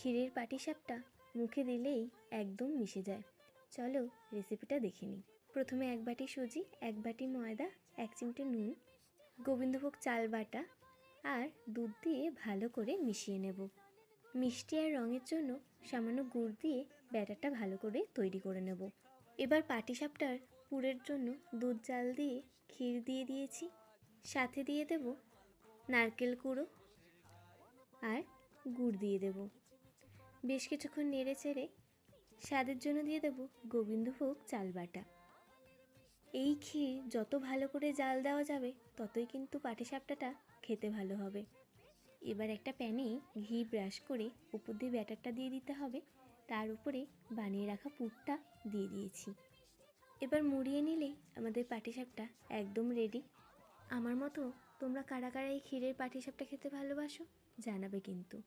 ক্ষীরের পাটিসাপটা মুখে দিলেই একদম মিশে যায়। চলো রেসিপিটা দেখে নিই। প্রথমে এক বাটি সুজি, এক বাটি ময়দা, এক চিমটে নুন, গোবিন্দভোগ চাল বাটা আর দুধ দিয়ে ভালো করে মিশিয়ে নেব। মিষ্টি আর রঙের জন্য সামান্য গুড় দিয়ে ব্যাটারটা ভালো করে তৈরি করে নেব। এবার পাটিসাপটার পুরের জন্য দুধ জাল দিয়ে ক্ষীর দিয়ে দিয়েছি। সাথে দিয়ে দেব নারকেল কুড়ো আর গুড় দিয়ে দেব। বেশ কিছুক্ষণ নেড়ে চেড়ে স্বাদের জন্য দিয়ে দেব গোবিন্দভোগ চাল বাটা। এই ক্ষীর যত ভালো করে জাল দেওয়া যাবে, ততই কিন্তু পাটিসাপটাটা খেতে ভালো হবে। এবার একটা প্যানে ঘি ব্রাশ করে উপর দিয়ে ব্যাটারটা দিয়ে দিতে হবে। তার উপরে বানিয়ে রাখা পুরটা দিয়ে দিয়েছি। এবার মুড়িয়ে নিলেই আমাদের পাটিসাপটা একদম রেডি আমার মতো তোমরা কারা কারা এই ক্ষীরের পাটিসাপটা খেতে ভালোবাসো জানাবে কিন্তু।